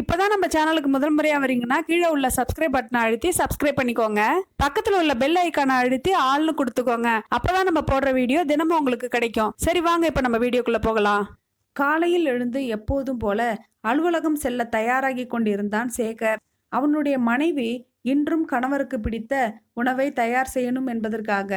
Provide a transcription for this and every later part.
இப்போதான் நம்ம சேனலுக்கு முதல் முறையாக வரீங்கன்னா கீழே உள்ள சப்ஸ்கிரைப் பட்டனை அழுத்தி சப்ஸ்கிரைப் பண்ணிக்கோங்க. பக்கத்தில் உள்ள பெல் ஐக்கானை அழுத்தி ஆள்னு கொடுத்துக்கோங்க. அப்போதான் நம்ம போடுற வீடியோ தினமும் உங்களுக்கு கிடைக்கும். சரி வாங்க இப்போ நம்ம வீடியோக்குள்ளே போகலாம். காலையில் எழுந்து எப்போதும் போல அலுவலகம் செல்ல தயாராகி கொண்டிருந்தான் சேகர். அவனுடைய மனைவி இன்றும் கணவருக்கு பிடித்த உணவை தயார் செய்யணும் என்பதற்காக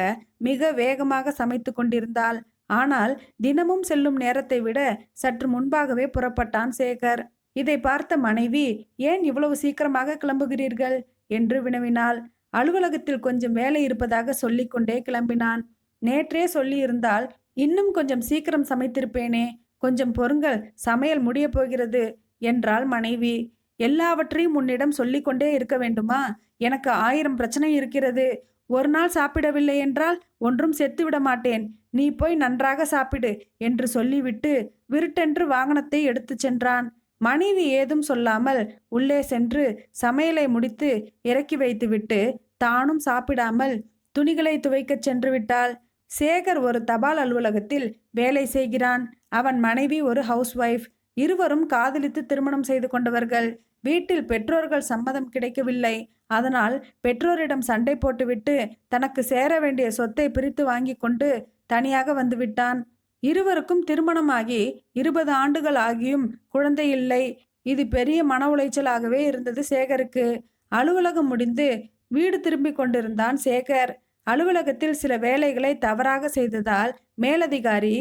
மிக வேகமாக சமைத்து கொண்டிருந்தாள். ஆனால் தினமும் செல்லும் நேரத்தை விட சற்று முன்பாகவே புறப்பட்டான் சேகர். இதை பார்த்த மனைவி ஏன் இவ்வளவு சீக்கிரமாக கிளம்புகிறீர்கள்? என்று வினவினாள். அலுவலகத்தில் கொஞ்சம் வேலை இருப்பதாக சொல்லிக்கொண்டே கிளம்பினான். நேற்றே சொல்லியிருந்தால் இன்னும் கொஞ்சம் சீக்கிரம் சமைத்திருப்பேனே கொஞ்சம் பொறுங்கள் சமையல் முடியப் போகிறது என்றாள் மனைவி. எல்லாவற்றையும் உன்னிடம் சொல்லிக்கொண்டே இருக்க வேண்டுமா? எனக்கு ஆயிரம் பிரச்சனை இருக்கிறது. ஒரு நாள் சாப்பிடவில்லை என்றால் ஒன்றும் செத்துவிட மாட்டேன். நீ போய் நன்றாக சாப்பிடு என்று சொல்லிவிட்டு விருட்டென்று வாகனத்தை எடுத்துச் சென்றான். மனைவி ஏதும் சொல்லாமல் உள்ளே சென்று சமையலை முடித்து இறக்கி வைத்துவிட்டு தானும் சாப்பிடாமல் துணிகளை துவைக்கச் சென்று விட்டாள். சேகர் ஒரு தபால் அலுவலகத்தில் வேலை செய்கிறான். அவன் மனைவி ஒரு ஹவுஸ் ஒய்ஃப் இருவரும் காதலித்து திருமணம் செய்து கொண்டவர்கள். வீட்டில் பெற்றோர்கள் சம்மதம் கிடைக்கவில்லை. அதனால் பெற்றோரிடம் சண்டை போட்டுவிட்டு தனக்கு சேர வேண்டிய சொத்தை பிரித்து வாங்கி கொண்டு தனியாக வந்துவிட்டான் இருவருக்கும் திருமணமாகி இருபது ஆண்டுகள் ஆகியும் குழந்தை இல்லை இது பெரிய மன உளைச்சலாகவே இருந்தது சேகருக்கு. அலுவலகம் முடிந்து வீடு திரும்பிக் கொண்டிருந்தான் சேகர். அலுவலகத்தில் சில வேலைகளை தவறாக செய்ததால் மேலதிகாரி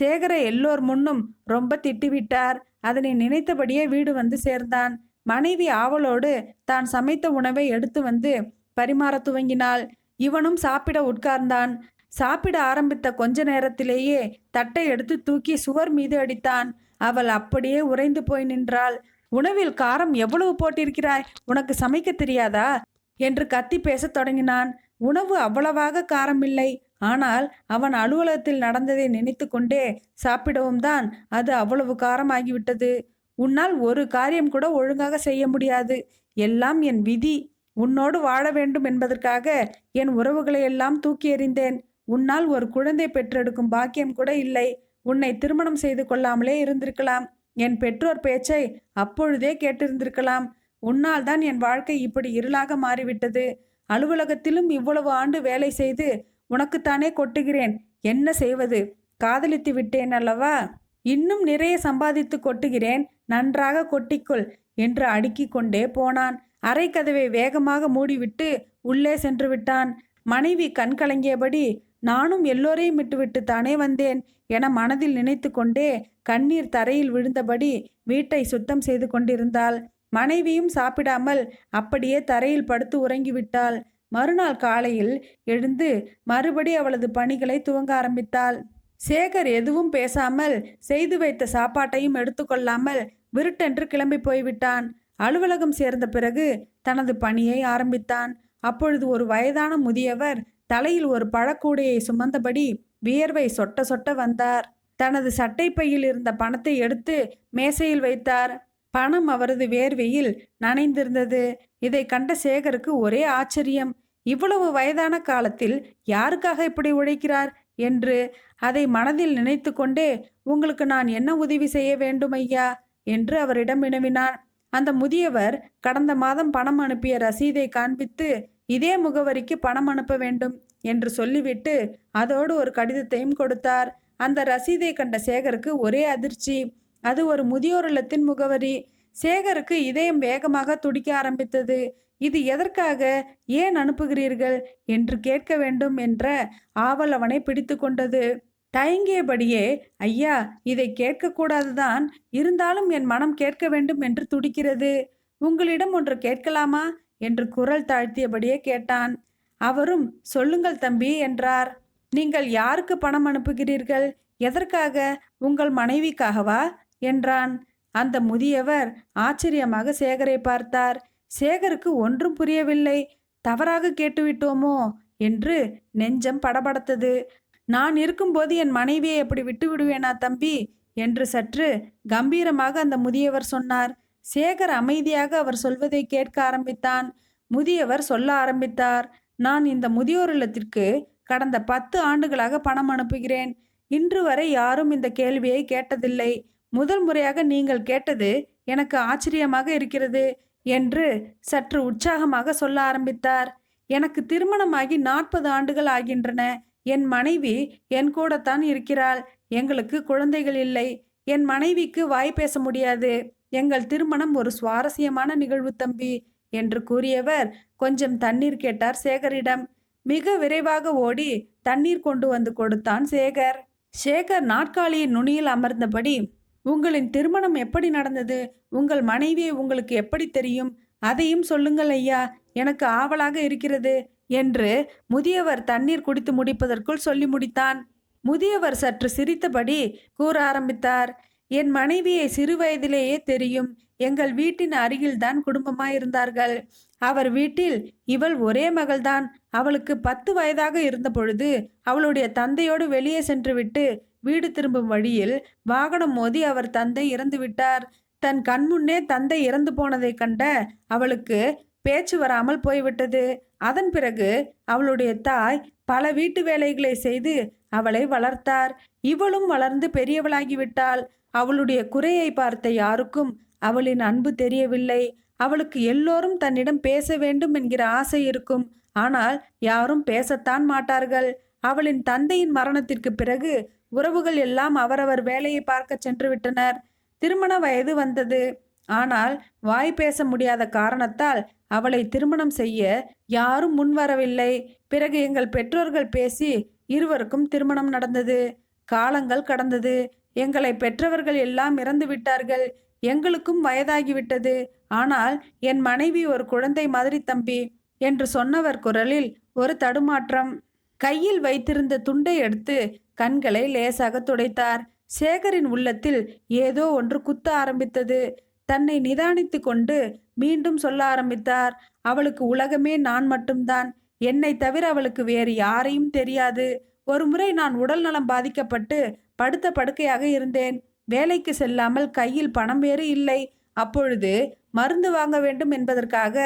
சேகரை எல்லோர் முன்னும் ரொம்ப திட்டிவிட்டார். அதனை நினைத்தபடியே வீடு வந்து சேர்ந்தான். மனைவி ஆவலோடு தான் சமைத்த உணவை எடுத்து வந்து பரிமாற துவங்கினாள். இவனும் சாப்பிட உட்கார்ந்தான். சாப்பிட ஆரம்பித்த கொஞ்ச நேரத்திலேயே தட்டை எடுத்து தூக்கி சுவர் மீது அடித்தான். அவள் அப்படியே உறைந்து போய் நின்றாள். உணவில் காரம் எவ்வளவு போட்டிருக்கிறாய்? உனக்கு சமைக்க தெரியாதா? என்று கத்தி பேசத் தொடங்கினான். உணவு அவ்வளவாக காரமில்லை ஆனால் அவன் அலுவலகத்தில் நடந்ததை நினைத்து கொண்டே சாப்பிடவும் தான் அது அவ்வளவு காரமாகிவிட்டது. உன்னால் ஒரு காரியம் கூட ஒழுங்காக செய்ய முடியாது. எல்லாம் என் விதி. உன்னோடு வாழ வேண்டும் என்பதற்காக என் உறவுகளை எல்லாம் தூக்கி எறிந்தேன். உன்னால் ஒரு குழந்தை பெற்றெடுக்கும் பாக்கியம் கூட இல்லை. உன்னை திருமணம் செய்து கொள்ளாமலே இருந்திருக்கலாம். என் பெற்றோர் பேச்சை அப்பொழுதே கேட்டிருந்திருக்கலாம். உன்னால் தான் என் வாழ்க்கை இப்படி இருளாக மாறிவிட்டது. அலுவலகத்திலும் இவ்வளவு ஆண்டு வேலை செய்து உனக்குத்தானே கொட்டுகிறேன். என்ன செய்வது? காதலித்து விட்டேன் அல்லவா? இன்னும் நிறைய சம்பாதித்து கொட்டுகிறேன். நன்றாக கொட்டிக்கொள் என்று அடுக்கிக் கொண்டே போனான். அரை கதவை வேகமாக மூடிவிட்டு உள்ளே சென்று விட்டான். மனைவி கண்கலங்கியபடி நானும் எல்லோரையும் விட்டுவிட்டு தானே வந்தேன் என மனதில் நினைத்து கொண்டே கண்ணீர் தரையில் விழுந்தபடி வீட்டை சுத்தம் செய்து கொண்டிருந்தாள். மனைவியும் சாப்பிடாமல் அப்படியே தரையில் படுத்து உறங்கிவிட்டாள். மறுநாள் காலையில் எழுந்து மறுபடி அவளது பணிகளை துவங்க ஆரம்பித்தாள். சேகர் எதுவும் பேசாமல் செய்து வைத்த சாப்பாட்டையும் எடுத்துக்கொள்ளாமல் விருட்டென்று கிளம்பி போய்விட்டான். அலுவலகம் சேர்ந்த பிறகு தனது பணியை ஆரம்பித்தான். அப்பொழுது ஒரு வயதான முதியவர் தலையில் ஒரு பழக்கூடையை சுமந்தபடி வியர்வை சொட்ட சொட்ட வந்தார். தனது சட்டை பையில் இருந்த பணத்தை எடுத்து மேசையில் வைத்தார். பணம் அவரது வேர்வையில் நனைந்திருந்தது. இதை கண்ட சேகருக்கு ஒரே ஆச்சரியம். இவ்வளவு வயதான காலத்தில் யாருக்காக இப்படி உழைக்கிறார் என்று அதை மனதில் நினைத்து கொண்டே உங்களுக்கு நான் என்ன உதவி செய்ய வேண்டும் ஐயா? என்று அவரிடம் வினவினான். அந்த முதியவர் கடந்த மாதம் பணம் அனுப்பிய ரசீதை காண்பித்து இதே முகவரிக்கு பணம் அனுப்ப வேண்டும் என்று சொல்லிவிட்டு அதோடு ஒரு கடிதத்தையும் கொடுத்தார். அந்த ரசீதை கண்ட சேகருக்கு ஒரே அதிர்ச்சி. அது ஒரு முதியோர் இல்லத்தின் முகவரி. சேகருக்கு இதயம் வேகமாக துடிக்க ஆரம்பித்தது. இது எதற்காக? ஏன் அனுப்புகிறீர்கள்? என்று கேட்க வேண்டும் என்ற ஆவல் அவனை பிடித்து கொண்டது. தயங்கியபடியே ஐயா இதை கேட்கக்கூடாதுதான். இருந்தாலும் என் மனம் கேட்க வேண்டும் என்று துடிக்கிறது. உங்களிடம் ஒன்று கேட்கலாமா? என்று குரல் தாழ்த்தியபடியே கேட்டான். அவரும் சொல்லுங்கள் தம்பி என்றார். நீங்கள் யாருக்கு பணம் அனுப்புகிறீர்கள்? எதற்காக? உங்கள் மனைவிக்காகவா? என்றான். அந்த முதியவர் ஆச்சரியமாக சேகரை பார்த்தார். சேகருக்கு ஒன்றும் புரியவில்லை. தவறாக கேட்டுவிட்டோமோ? என்று நெஞ்சம் படபடத்தது. நான் இருக்கும்போது என் மனைவியை எப்படி விட்டு விடுவேனா தம்பி? என்று சற்று கம்பீரமாக அந்த முதியவர் சொன்னார். சேகர் அமைதியாக அவர் சொல்வதை கேட்க ஆரம்பித்தான். முதியவர் சொல்ல ஆரம்பித்தார் நான் இந்த முதியோர் இல்லத்திற்கு கடந்த பத்து ஆண்டுகளாக பணம் அனுப்புகிறேன். இன்று வரை யாரும் இந்த கேள்வியை கேட்டதில்லை. முதல் முறையாக நீங்கள் கேட்டது எனக்கு ஆச்சரியமாக இருக்கிறது என்று சற்று உற்சாகமாக சொல்ல ஆரம்பித்தார். எனக்கு திருமணமாகி நாற்பது ஆண்டுகள் ஆகின்றன. என் மனைவி என் கூடத்தான் இருக்கிறாள். எங்களுக்கு குழந்தைகள் இல்லை. என் மனைவிக்கு வாய் பேச முடியாது. எங்கள் திருமணம் ஒரு சுவாரஸ்யமான நிகழ்வு தம்பி என்று கூறியவர். கொஞ்சம் தண்ணீர் கேட்டார் சேகரிடம். மிக விரைவாக ஓடி தண்ணீர் கொண்டு வந்து கொடுத்தான் சேகர். சேகர் நாற்காலியின் நுனியில் அமர்ந்தபடி உங்களின் திருமணம் எப்படி நடந்தது? உங்கள் மனைவியை உங்களுக்கு எப்படி தெரியும்? அதையும் சொல்லுங்கள் ஐயா எனக்கு ஆவலாக இருக்கிறது என்று முதியவர் தண்ணீர் குடித்து முடிப்பதற்குள் சொல்லி முடித்தான். முதியவர் சற்று சிரித்தபடி கூற ஆரம்பித்தார். என் மனைவியை சிறு வயதிலேயே தெரியும். எங்கள் வீட்டின் அருகில்தான் குடும்பமாயிருந்தார்கள். அவர் வீட்டில் இவள் ஒரே மகள்தான். அவளுக்கு பத்து வயதாக இருந்த பொழுது அவளுடைய தந்தையோடு வெளியே சென்றுவிட்டு வீடு திரும்பும் வழியில் வாகனம் மோதி அவர் தந்தை இறந்து விட்டார் தன் கண்முன்னே தந்தை இறந்து போனதைக் கண்ட அவளுக்கு பேச்சு வராமல் போய்விட்டது. அதன் பிறகு அவளுடைய தாய் பல வீட்டு வேலைகளை செய்து அவளை வளர்த்தார். இவளும் வளர்ந்து பெரியவளாகிவிட்டாள். அவளுடைய குறையை பார்த்த யாருக்கும் அவளின் அன்பு தெரியவில்லை. அவளுக்கு எல்லோரும் தன்னிடம் பேச வேண்டும் என்கிற ஆசை இருக்கும். ஆனால் யாரும் பேசத்தான் மாட்டார்கள். அவளின் தந்தையின் மரணத்திற்கு பிறகு உறவுகள் எல்லாம் அவரவர் வேலையை பார்க்க சென்று விட்டனர் திருமண வயது வந்தது. ஆனால் வாய் பேச முடியாத காரணத்தால் அவளை திருமணம் செய்ய யாரும் முன்வரவில்லை பிறகு எங்கள் பெற்றோர்கள் பேசி இருவருக்கும் திருமணம் நடந்தது. காலங்கள் கடந்தது. எங்களை பெற்றவர்கள் எல்லாம் இறந்து விட்டார்கள். எங்களுக்கும் வயதாகிவிட்டது ஆனால் என் மனைவி ஒரு குழந்தை மாதிரி தம்பி என்று சொன்னவர் குரலில் ஒரு தடுமாற்றம். கையில் வைத்திருந்த துண்டை எடுத்து கண்களை லேசாக துடைத்தார். சேகரின் உள்ளத்தில் ஏதோ ஒன்று குத்த ஆரம்பித்தது. தன்னை நிதானித்து கொண்டு மீண்டும் சொல்ல ஆரம்பித்தார். அவளுக்கு உலகமே நான் மட்டும்தான். என்னை தவிர அவளுக்கு வேறு யாரையும் தெரியாது. ஒருமுறை நான் உடல் நலம் பாதிக்கப்பட்டு படுத்த படுக்கையாக இருந்தேன். வேலைக்கு செல்லாமல் கையில் பணம் வேறு இல்லை. அப்பொழுது மருந்து வாங்க வேண்டும் என்பதற்காக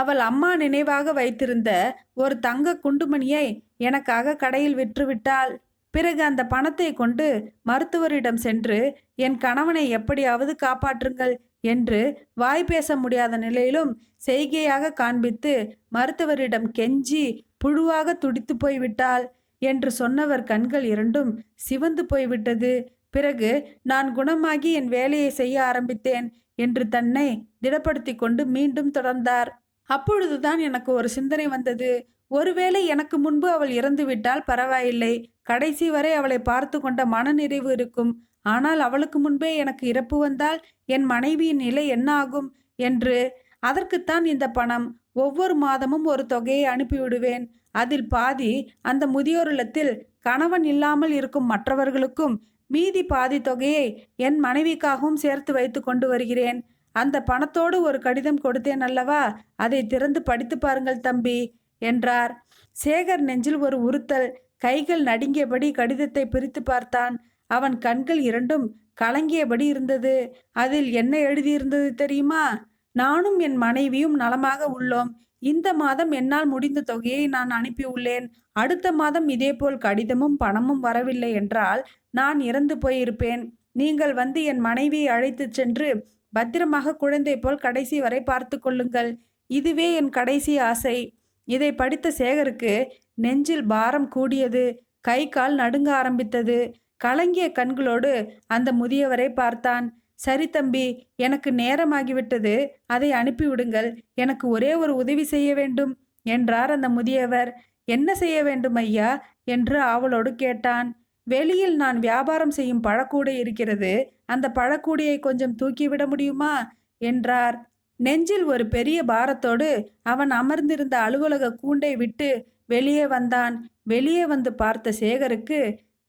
அவள் அம்மா நினைவாக வைத்திருந்த ஒரு தங்க குண்டுமணியை எனக்காக கடையில் விற்றுவிட்டாள். பிறகு அந்த பணத்தை கொண்டு மருத்துவரிடம் சென்று என் கணவனை எப்படியாவது காப்பாற்றுங்கள் என்று வாய் பேச முடியாத நிலையிலும் செய்கையாக காண்பித்து மருத்துவரிடம் கெஞ்சி புழுவாக துடித்து போய்விட்டாள். என்று சொன்னவர் கண்கள் இரண்டும் சிவந்து போய்விட்டது. பிறகு நான் குணமாகி என் வேலையை செய்ய ஆரம்பித்தேன் என்று தன்னை திடப்படுத்தி கொண்டு மீண்டும் தொடர்ந்தார். அப்பொழுதுதான் எனக்கு ஒரு சிந்தனை வந்தது. ஒருவேளை எனக்கு முன்பு அவள் இறந்துவிட்டால் பரவாயில்லை. கடைசி வரை அவளை பார்த்து கொண்ட மனநிறைவு இருக்கும். ஆனால் அவளுக்கு முன்பே எனக்கு இறப்பு வந்தால் என் மனைவியின் நிலை என்ன ஆகும்? என்று அதற்குத்தான் இந்த பணம் ஒவ்வொரு மாதமும் ஒரு தொகையை அனுப்பிவிடுவேன். அதில் பாதி அந்த முதியோர் இல்லத்தில் கணவன் இல்லாமல் இருக்கும் மற்றவர்களுக்கும் மீதி பாதி தொகையை என் மனைவிக்காகவும் சேர்த்து வைத்து கொண்டு வருகிறேன். அந்த பணத்தோடு ஒரு கடிதம் கொடுத்தேன் அல்லவா? அதை திறந்து படித்து பாருங்கள் தம்பி என்றார். சேகர் நெஞ்சில் ஒரு உறுத்தல். கைகள் நடுங்கியபடி கடிதத்தை பிரித்து பார்த்தான். அவன் கண்கள் இரண்டும் கலங்கியபடி இருந்தது. அதில் என்ன எழுதியிருந்தது தெரியுமா? நானும் என் மனைவியும் நலமாக உள்ளோம். இந்த மாதம் என்னால் முடிந்த தொகையை நான் அனுப்பியுள்ளேன். அடுத்த மாதம் இதேபோல் கடிதமும் பணமும் வரவில்லை என்றால் நான் இறந்து போயிருப்பேன். நீங்கள் வந்து என் மனைவியை அழைத்துச் சென்று பத்திரமாக குழந்தை போல் கடைசி வரை பார்த்து கொள்ளுங்கள். இதுவே என் கடைசி ஆசை. இதை படித்த சேகருக்கு நெஞ்சில் பாரம் கூடியது. கை கால் நடுங்க ஆரம்பித்தது. கலங்கிய கண்களோடு அந்த முதியவரை பார்த்தான். சரி தம்பி எனக்கு நேரமாகிவிட்டது. அதை அனுப்பிவிடுங்கள். எனக்கு ஒரே ஒரு உதவி செய்ய வேண்டும். என்றார் அந்த முதியவர். என்ன செய்ய வேண்டும் ஐயா? என்று ஆவலோடு கேட்டான். வெளியில் நான் வியாபாரம் செய்யும் பழக்கூடை இருக்கிறது. அந்த பழக்கூடையை கொஞ்சம் தூக்கிவிட முடியுமா? என்றார். நெஞ்சில் ஒரு பெரிய பாரத்தோடு அவன் அமர்ந்திருந்த அலுவலக கூண்டை விட்டு வெளியே வந்தான். வெளியே வந்து பார்த்த சேகருக்கு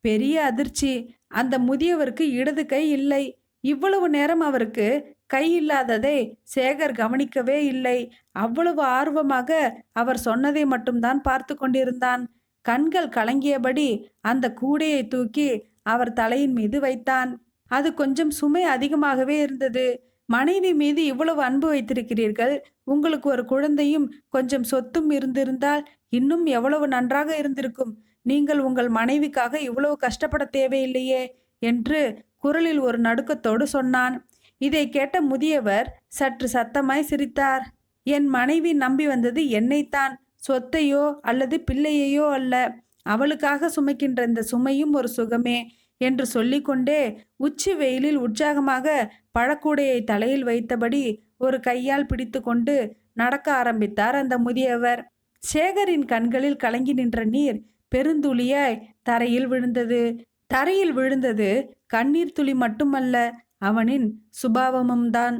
பெரிய அதிர்ச்சி. அந்த முதியவருக்கு இடது கை இல்லை. இவ்வளவு நேரம் அவருக்கு கை இல்லாததை சேகர் கவனிக்கவே இல்லை. அவ்வளவு ஆர்வமாக அவர் சொன்னதை மட்டும்தான் பார்த்து கொண்டிருந்தான். கண்கள் கலங்கியபடி அந்த கூடையை தூக்கி அவர் தலையின் மீது வைத்தான். அது கொஞ்சம் சுமை அதிகமாகவே இருந்தது. மனைவி மீது இவ்வளவு அன்பு வைத்திருக்கிறீர்கள். உங்களுக்கு ஒரு குழந்தையும் கொஞ்சம் சொத்தும் இருந்திருந்தால் இன்னும் எவ்வளவு நன்றாக இருந்திருக்கும். நீங்கள் உங்கள் மனைவிக்காக இவ்வளவு கஷ்டப்பட தேவையில்லையே என்று குரலில் ஒரு நடுக்கத்தோடு சொன்னான் இதை கேட்ட முதியவர் சற்று சத்தமாய் சிரித்தார். என் மனைவி நம்பி வந்தது என்னைத்தான் சொத்தையோ அல்லது பிள்ளையையோ அல்ல. அவளுக்காக சுமைக்கின்ற இந்த சுமையும் ஒரு சுகமே என்று சொல்லிக்கொண்டே உச்சி வெயிலில் உற்சாகமாக பழக்கூடையை தலையில் வைத்தபடி ஒரு கையால் பிடித்துக்கொண்டு நடக்க ஆரம்பித்தார் அந்த முதியவர். சேகரின் கண்களில் கலங்கி நின்ற நீர் பெருந்துளியாய் தரையில் விழுந்தது. தரையில் விழுந்தது கண்ணீர் துளி மட்டுமல்ல அவனின் சுபாவமும் தான்.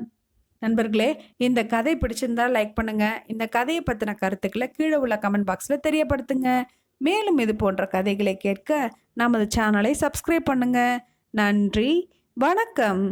நண்பர்களே இந்த கதை பிடிச்சிருந்தா லைக் பண்ணுங்க. இந்த கதையை பற்றின கருத்துக்களை கீழே உள்ள கமெண்ட் பாக்ஸில் தெரியப்படுத்துங்க. மேலும் இது போன்ற கதைகளை கேட்க நமது சேனலை சப்ஸ்கிரைப் பண்ணுங்க. நன்றி வணக்கம்.